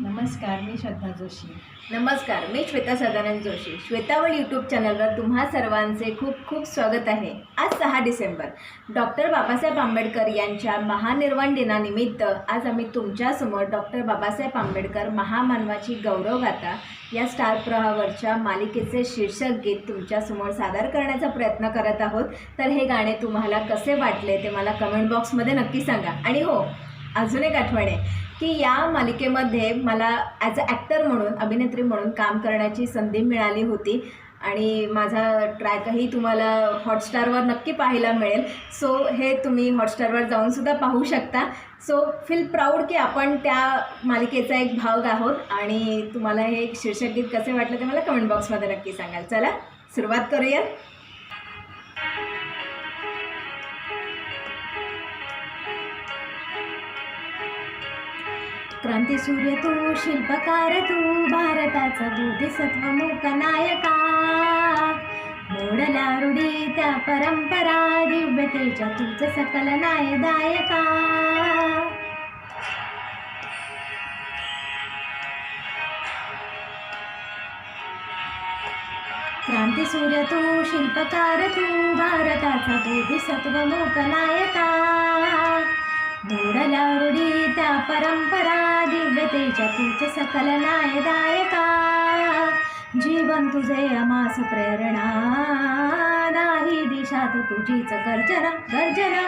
नमस्कार मी श्रद्धा जोशी. नमस्कार मी श्वेता सदानंद जोशी. श्वेतावळ यूट्यूब चॅनलवर तुम्हा सर्वांचे खूप खूप स्वागत आहे. आज सहा डिसेंबर. डॉक्टर बाबासाहेब आंबेडकर यांच्या महानिर्वाण दिनानिमित्त आज आम्ही तुमच्यासमोर डॉक्टर बाबासाहेब आंबेडकर महामानवाची गौरवगाथा या स्टार प्रवाहावरच्या मालिकेचे शीर्षक गीत तुमच्यासमोर सादर करण्याचा प्रयत्न करत आहोत. तर हे गाणे तुम्हाला कसे वाटले ते मला कमेंट बॉक्समध्ये नक्की सांगा. आणि हो अजून एक आठवण आहे. की या मालिकेमध्ये मला ॲज अ ॲक्टर म्हणून अभिनेत्री म्हणून काम करण्याची संधी मिळाली होती. आणि माझा ट्रॅकही तुम्हाला हॉटस्टारवर नक्की पाहायला मिळेल. सो हे तुम्ही हॉटस्टारवर जाऊनसुद्धा पाहू शकता. सो फील प्राऊड की आपण त्या मालिकेचा एक भाग आहोत. आणि तुम्हाला हे शीर्षक गीत कसे वाटलं ते मला कमेंट बॉक्समध्ये नक्की सांगाल. चला सुरुवात करूया. क्रांतीसूर्य तू शिल्पकार तू भारताचा बोधिसत्व मूक नायका. मोडला रुढी त्या परंपरा दिव्यतेच्या तुझ सकल नायदायका क्रांतीसूर्य तू शिल्पकार तू भारताचा बोधिसत्व मूक नायका. मोडल्या त्या परंपरा दिव्यतेच्या तुझ सकल नायदायका जीवन तुझे अमास प्रेरणा नाही दिशात तुझीच गर्जना गर्जना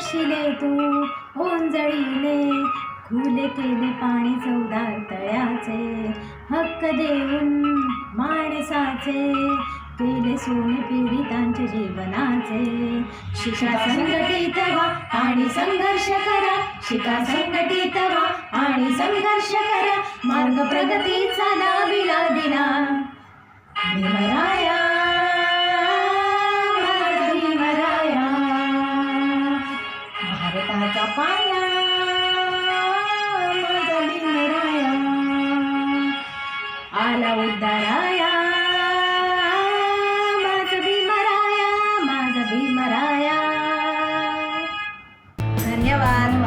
पडशिले तू ओंजळीले. खुले केले पाणी चौदार तळ्याचे. हक्क देऊन माणसाचे. केले सोने पीडितांचे जीवनाचे. शिका संघटित व्हा आणि संघर्ष करा. शिका संघटित व्हा आणि संघर्ष करा. मार्ग प्रगतीचा दाविला दिना भारताचा पाया माझा बिनराया आला उद्धाराया माझा भीमराया माझा भीमराया धन्यवाद.